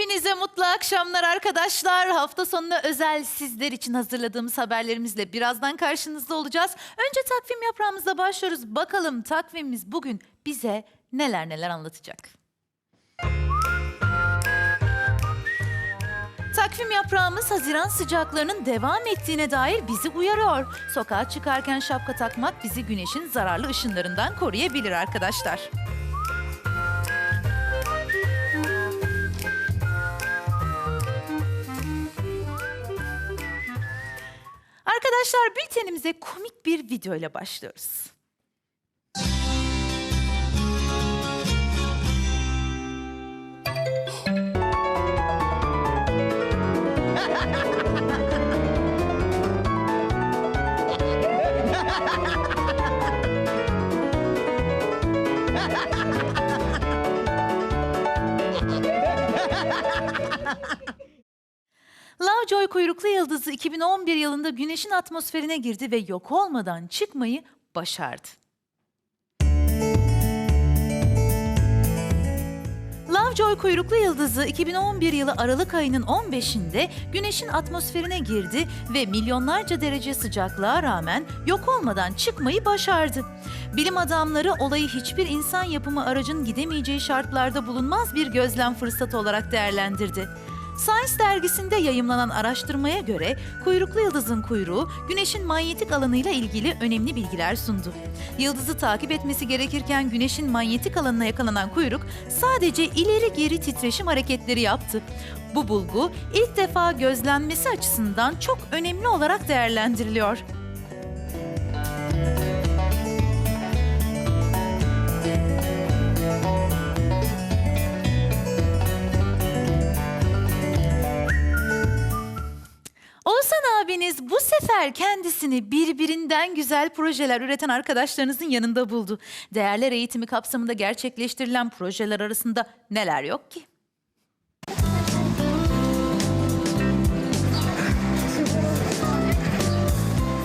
Hepinize mutlu akşamlar arkadaşlar. Hafta sonuna özel sizler için hazırladığımız haberlerimizle birazdan karşınızda olacağız. Önce takvim yaprağımızla başlıyoruz. Bakalım takvimimiz bugün bize neler neler anlatacak. Takvim yaprağımız Haziran sıcaklarının devam ettiğine dair bizi uyarıyor. Sokağa çıkarken şapka takmak bizi güneşin zararlı ışınlarından koruyabilir arkadaşlar. Arkadaşlar bültenimize komik bir video ile başlıyoruz. Lovejoy kuyruklu yıldızı 2011 yılında Güneş'in atmosferine girdi ve yok olmadan çıkmayı başardı. Lovejoy kuyruklu yıldızı 2011 yılı Aralık ayının 15'inde Güneş'in atmosferine girdi ve milyonlarca derece sıcaklığa rağmen yok olmadan çıkmayı başardı. Bilim adamları olayı hiçbir insan yapımı aracın gidemeyeceği şartlarda bulunmaz bir gözlem fırsatı olarak değerlendirdi. Science dergisinde yayımlanan araştırmaya göre kuyruklu yıldızın kuyruğu güneşin manyetik alanıyla ilgili önemli bilgiler sundu. Yıldızı takip etmesi gerekirken güneşin manyetik alanına yakalanan kuyruk sadece ileri geri titreşim hareketleri yaptı. Bu bulgu ilk defa gözlenmesi açısından çok önemli olarak değerlendiriliyor. Oğuzhan sefer kendisini birbirinden güzel projeler üreten arkadaşlarınızın yanında buldu. Değerler eğitimi kapsamında gerçekleştirilen projeler arasında neler yok ki?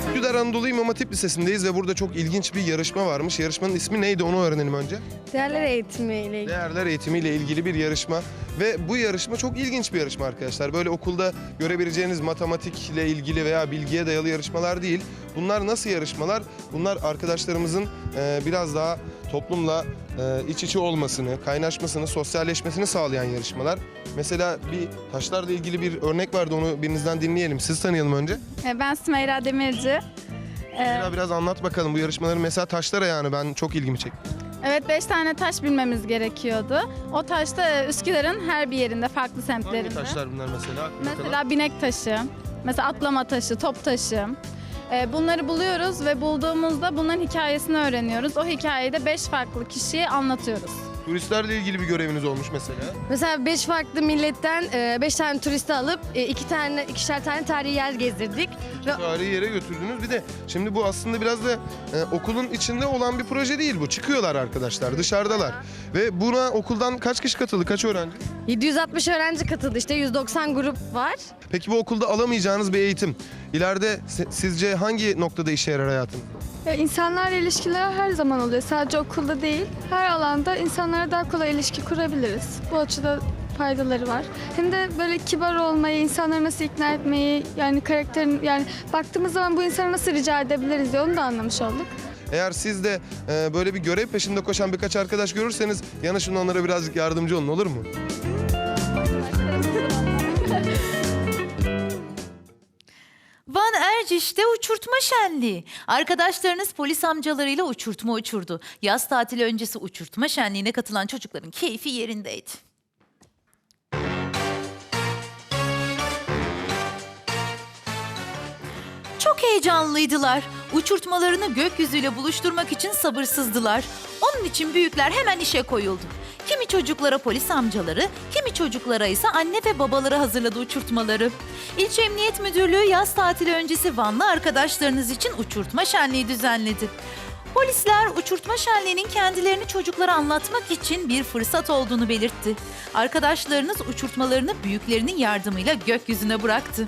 Üsküdar Anadolu İmam Hatip Lisesi'ndeyiz ve burada çok ilginç bir yarışma varmış. Yarışmanın ismi neydi onu öğrenelim önce. Değerler eğitimiyle ilgili. Değerler eğitimiyle ilgili bir yarışma ve bu yarışma çok ilginç bir yarışma arkadaşlar. Böyle okulda görebileceğiniz matematikle ilgili veya bilgiye dayalı yarışmalar değil. Bunlar nasıl yarışmalar? Bunlar arkadaşlarımızın e, biraz daha toplumla e, iç içe olmasını, kaynaşmasını, sosyalleşmesini sağlayan yarışmalar. Mesela bir taşlarla ilgili bir örnek vardı onu birinizden dinleyelim. Siz tanıyalım önce. Ee, Ben Sümeyra Demirci. Mesela biraz anlat bakalım bu yarışmaların mesela taşlara yani ben çok ilgimi çekti. Evet 5 tane taş bilmemiz gerekiyordu. O taş da e, Üsküdar'ın her bir yerinde, farklı Hangi semtlerinde. taşlar bunlar mesela? Mesela binek taşı, mesela atlama taşı, top taşı. Ee, Bunları buluyoruz ve bulduğumuzda bunların hikayesini öğreniyoruz. O hikayeyi de 5 farklı kişiye anlatıyoruz. Turistlerle ilgili bir göreviniz olmuş mesela. Mesela 5 farklı milletten 5 tane turisti alıp 2 tane ikişer tane tarihi yer gezdirdik. Ve Tarihi yere götürdünüz. Bir de şimdi bu aslında biraz da e, okulun içinde olan bir proje değil bu. Çıkıyorlar arkadaşlar dışarıdalar. Ve buna okuldan kaç kişi katıldı? Kaç öğrenci? 760 öğrenci katıldı işte 190 grup var. Peki bu okulda alamayacağınız bir eğitim ileride si- sizce hangi noktada işe yarar hayatın? Ya insanlarla ilişkiler her zaman oluyor. Sadece okulda değil, her alanda insanlara daha kolay ilişki kurabiliriz. Bu açıda faydaları var. Hem de böyle kibar olmayı, insanları nasıl ikna etmeyi, yani karakterin yani baktığımız zaman bu insanı nasıl rica edebiliriz diye onu da anlamış olduk. Eğer siz de e, böyle bir görev peşinde koşan birkaç arkadaş görürseniz yanaşın onlara birazcık yardımcı olun olur mu? Van Erciş'te uçurtma şenliği. Arkadaşlarınız polis amcalarıyla uçurtma uçurdu. Yaz tatili öncesi uçurtma şenliğine katılan çocukların keyfi yerindeydi. Çok heyecanlıydılar. Uçurtmalarını gökyüzüyle buluşturmak için sabırsızdılar. Onun için büyükler hemen işe koyuldu. Kimi çocuklara polis amcaları, kimi çocuklara ise anne ve babaları hazırladı uçurtmaları. İlçe Emniyet Müdürlüğü yaz tatili öncesi Vanlı arkadaşlarınız için uçurtma şenliği düzenledi. Polisler uçurtma şenliğinin kendilerini çocuklara anlatmak için bir fırsat olduğunu belirtti. Arkadaşlarınız uçurtmalarını büyüklerinin yardımıyla gökyüzüne bıraktı.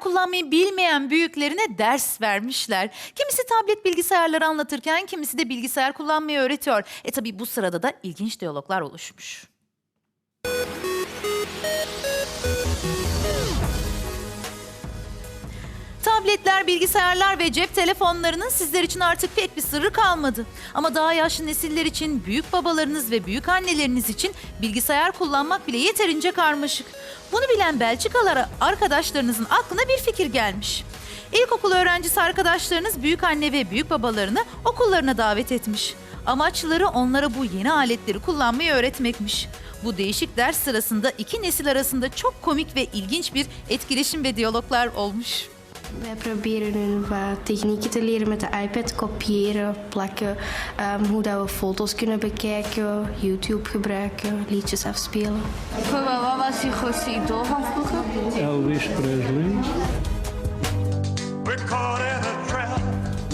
Kullanmayı bilmeyen büyüklerine ders vermişler. Kimisi tablet bilgisayarları anlatırken kimisi de bilgisayar kullanmayı öğretiyor. E tabi bu sırada da ilginç diyaloglar oluşmuş. Tabletler, bilgisayarlar ve cep telefonlarının sizler için artık pek bir sırrı kalmadı. Ama daha yaşlı nesiller için, büyük babalarınız ve büyük anneleriniz için bilgisayar kullanmak bile yeterince karmaşık. Bunu bilen Belçikalara arkadaşlarınızın aklına bir fikir gelmiş. İlkokul öğrencisi arkadaşlarınız büyük anne ve büyük babalarını okullarına davet etmiş. Amaçları onlara bu yeni aletleri kullanmayı öğretmekmiş. Bu değişik ders sırasında iki nesil arasında çok komik ve ilginç bir etkileşim ve diyaloglar olmuş. Wij proberen hun wat technieken te leren met de iPad, kopiëren, plakken, ehm, hoe dat we foto's kunnen bekijken, YouTube gebruiken, liedjes afspelen. Wat was je grootste idool van vroeger? Elvis Presley.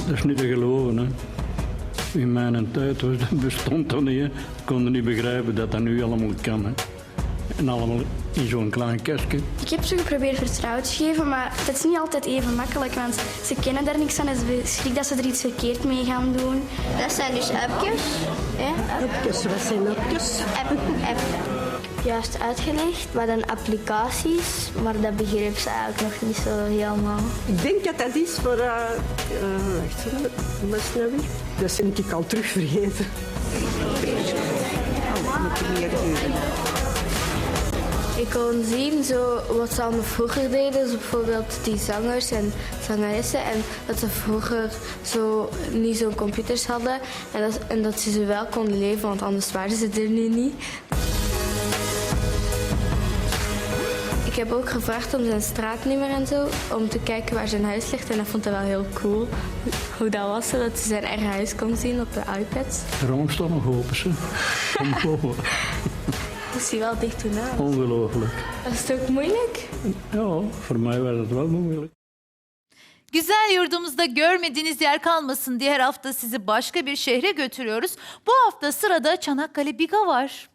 Dat is niet te geloven. Hè. In mijn tijd was, dat bestond dat niet. Hè. Ze konden niet begrijpen dat dat nu allemaal kan. Hè. En allemaal in zo'n klein kastje. Ik heb ze geprobeerd vertrouwen te geven, maar het is niet altijd even makkelijk, want ze kennen daar niks aan en ze schrik dat ze er iets verkeerd mee gaan doen. Dat zijn dus appjes. Appjes, wat zijn appjes? App, app. Juist uitgelegd, wat dan applicaties, maar dat begreep ze eigenlijk nog niet zo helemaal. Ik denk dat dat is voor... eh eh, wacht, wat is het nou weer? Dat ben ik al terug vergeten. Oh, moet ik meer duren. Ik kon zien zo, wat ze allemaal vroeger deden. Zo bijvoorbeeld die zangers en zangeressen. En dat ze vroeger zo niet zo'n computers hadden. En dat, en dat ze ze wel konden leven, want anders waren ze er nu niet. Ik heb ook gevraagd om zijn straatnummer en zo. Om te kijken waar zijn huis ligt. En dat vond hij wel heel cool. Hoe dat was, zodat ze zijn eigen huis kon zien op de iPads. Raam staat nog open. Ze. Moest hij wel dicht doen aan. Ongelooflijk. Was het ook moeilijk? Ja, voor mij was het wel moeilijk. Güzel yurdumuzda görmediğiniz yer kalmasın diye her hafta sizi başka bir şehre götürüyoruz. Bu hafta sırada Çanakkale Biga var.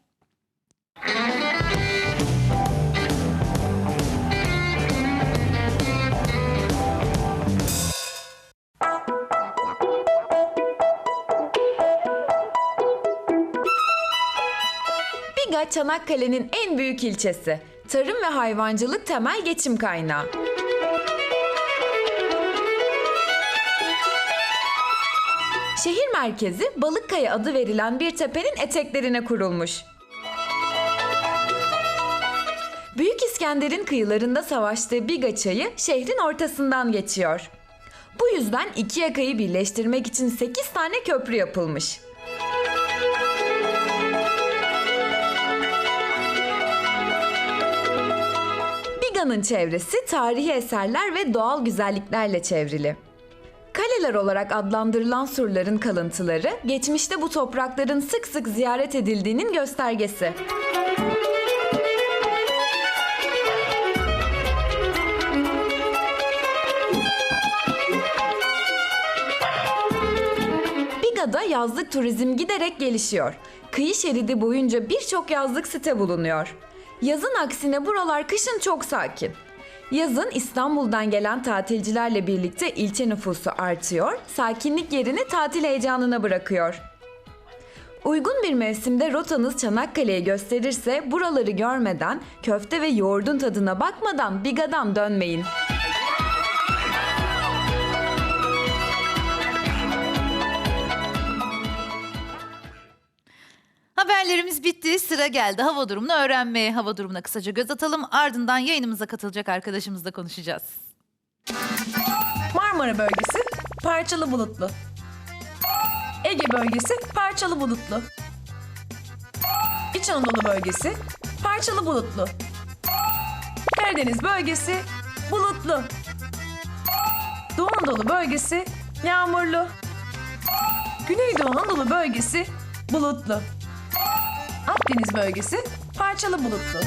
Biga Çanakkale'nin en büyük ilçesi. Tarım ve hayvancılık temel geçim kaynağı. Şehir merkezi Balıkkaya adı verilen bir tepenin eteklerine kurulmuş. Büyük İskender'in kıyılarında savaştığı Biga çayı şehrin ortasından geçiyor. Bu yüzden iki yakayı birleştirmek için 8 tane köprü yapılmış. Biga'nın çevresi tarihi eserler ve doğal güzelliklerle çevrili. Kaleler olarak adlandırılan surların kalıntıları, geçmişte bu toprakların sık sık ziyaret edildiğinin göstergesi. Biga'da yazlık turizm giderek gelişiyor. Kıyı şeridi boyunca birçok yazlık site bulunuyor. Yazın aksine buralar kışın çok sakin. Yazın İstanbul'dan gelen tatilcilerle birlikte ilçe nüfusu artıyor, sakinlik yerini tatil heyecanına bırakıyor. Uygun bir mevsimde rotanız Çanakkale'ye gösterirse buraları görmeden, köfte ve yoğurdun tadına bakmadan Biga'dan dönmeyin. Haberlerimiz bitti. Sıra geldi hava durumunu öğrenmeye. Hava durumuna kısaca göz atalım. Ardından yayınımıza katılacak arkadaşımızla konuşacağız. Marmara bölgesi parçalı bulutlu. Ege bölgesi parçalı bulutlu. İç Anadolu bölgesi parçalı bulutlu. Karadeniz bölgesi bulutlu. Doğu Anadolu bölgesi yağmurlu. Güneydoğu Anadolu bölgesi bulutlu. Akdeniz bölgesi parçalı bulutlu.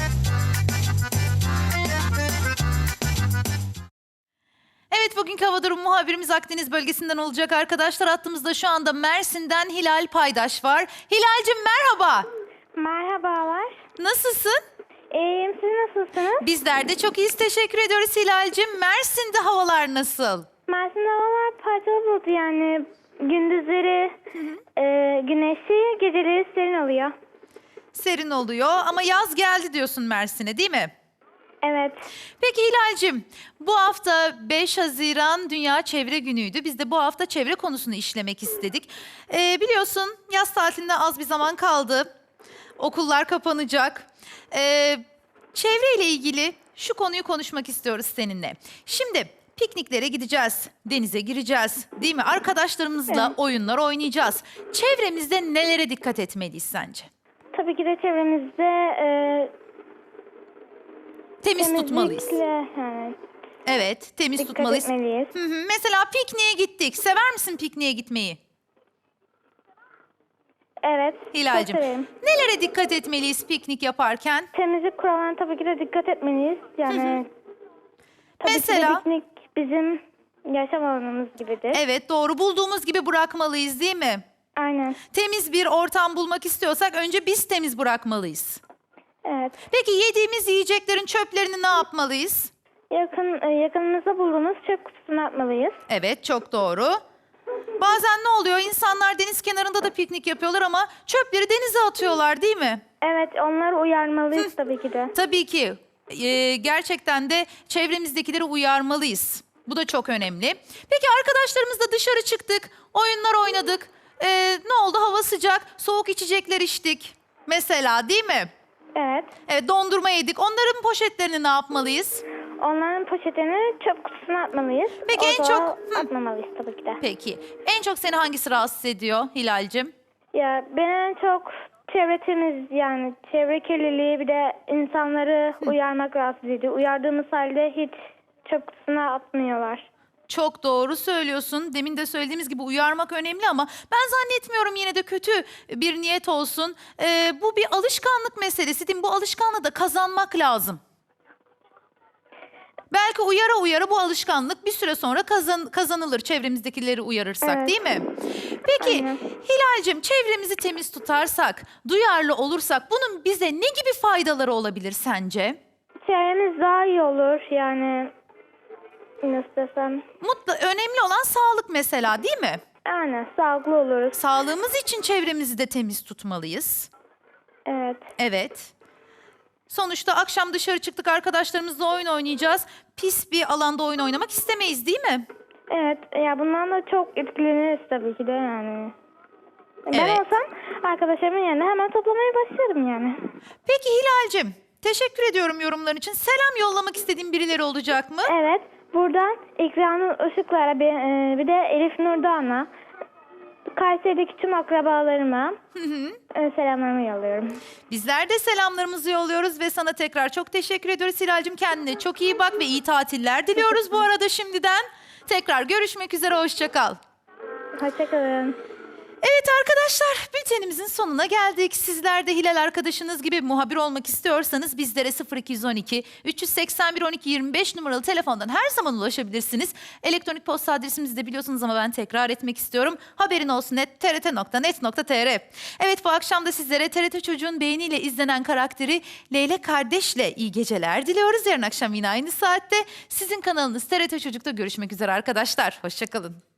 Evet bugünkü hava durumu muhabirimiz Akdeniz bölgesinden olacak arkadaşlar. Hattımızda şu anda Mersin'den Hilal Paydaş var. Hilal'cim merhaba. Merhabalar. Nasılsın? İyiyim, siz nasılsınız? Bizler de çok iyiyiz. Teşekkür ediyoruz Hilal'cim. Mersin'de havalar nasıl? Mersin'de havalar parçalı bulutlu yani. Gündüzleri e, güneşli, geceleri serin oluyor. Serin oluyor ama yaz geldi diyorsun Mersin'e değil mi? Evet. Peki Hilal'cim bu hafta 5 Haziran Dünya Çevre Günü'ydü. Biz de bu hafta çevre konusunu işlemek istedik. Ee, biliyorsun yaz tatiline az bir zaman kaldı. Okullar kapanacak. Ee, çevreyle ilgili şu konuyu konuşmak istiyoruz seninle. Şimdi pikniklere gideceğiz, denize gireceğiz değil mi? Arkadaşlarımızla oyunlar oynayacağız. Çevremizde nelere dikkat etmeliyiz sence? Tabii ki de çevremizde e, Temiz tutmalıyız. yani Evet, temiz dikkat tutmalıyız. etmeliyiz. Hı hı. Mesela pikniğe gittik. Sever misin pikniğe gitmeyi? Evet. Hilal'cim. Çok severim. Nelere dikkat etmeliyiz piknik yaparken? Temizlik kurallarına tabii ki de dikkat etmeliyiz. Yani tabii Mesela? ki de piknik bizim yaşam alanımız gibidir. Evet doğru bulduğumuz gibi bırakmalıyız değil mi? Aynen. Temiz bir ortam bulmak istiyorsak önce biz temiz bırakmalıyız. Evet. Peki yediğimiz yiyeceklerin çöplerini ne yapmalıyız? Yakın e, yakınımızda bulduğumuz çöp kutusuna atmalıyız. Evet çok doğru. Bazen ne oluyor? İnsanlar deniz kenarında da piknik yapıyorlar ama çöpleri denize atıyorlar değil mi? Evet, onları uyarmalıyız tabii ki de. Tabii ki. Ee, gerçekten de çevremizdekileri uyarmalıyız. Bu da çok önemli. Peki arkadaşlarımızla dışarı çıktık, oyunlar oynadık. Ee, ne oldu? Hava sıcak, soğuk içecekler içtik. Mesela değil mi? Evet. Evet, dondurma yedik. Onların poşetlerini ne yapmalıyız? Onların poşetini çöp kutusuna atmalıyız. Peki en çok- Hı. atmamalıyız tabii ki de. Peki. En çok seni hangisi rahatsız ediyor Hilal'cim? Ya beni en çok çevre temiz yani çevre kirliliği bir de insanları uyarmak rahatsız ediyor. Uyardığımız halde hiç çöp kutusuna atmıyorlar. Çok doğru söylüyorsun. Demin de söylediğimiz gibi uyarmak önemli ama ben zannetmiyorum yine de kötü bir niyet olsun. Ee, bu bir alışkanlık meselesi değil mi? Bu alışkanlığı da kazanmak lazım. Belki uyara uyara bu alışkanlık bir süre sonra kazan, kazanılır çevremizdekileri uyarırsak Evet. değil mi? Peki Aynen. Hilal'cim çevremizi temiz tutarsak, duyarlı olursak bunun bize ne gibi faydaları olabilir sence? Çevremiz daha iyi olur yani nasıl desem. Mutlu, önemli olan sağlık mesela değil mi? Aynen sağlıklı oluruz. Sağlığımız için çevremizi de temiz tutmalıyız. Evet. Evet. Sonuçta akşam dışarı çıktık arkadaşlarımızla oyun oynayacağız. Pis bir alanda oyun oynamak istemeyiz değil mi? Evet ya bundan da çok etkileniriz tabii ki de yani. Ben Evet. olsam arkadaşlarımın yerine hemen toplamaya başlarım yani. Peki Hilal'cim teşekkür ediyorum yorumların için. Selam yollamak istediğin birileri olacak mı? Evet buradan İkranur Işıklar'a bir, e, bir de Elif Nurdan'a Kayseri'deki tüm akrabalarıma e, selamlarımı yolluyorum. Bizler de selamlarımızı yolluyoruz ve sana tekrar çok teşekkür ediyoruz Hilal'cim. Kendine çok iyi bak ve iyi tatiller diliyoruz bu arada şimdiden. Tekrar görüşmek üzere hoşça kal. Hoşçakalın. Evet arkadaşlar bültenimizin sonuna geldik. Sizler de Hilal arkadaşınız gibi muhabir olmak istiyorsanız bizlere 0212 381 12 25 numaralı telefondan her zaman ulaşabilirsiniz. Elektronik posta adresimizi de biliyorsunuz ama ben tekrar etmek istiyorum. Haberin olsun net trt.net.tr Evet bu akşam da sizlere TRT Çocuğun beğeniyle izlenen karakteri Leyla Kardeş'le iyi geceler diliyoruz. Yarın akşam yine aynı saatte sizin kanalınız TRT Çocuk'ta görüşmek üzere arkadaşlar. Hoşçakalın.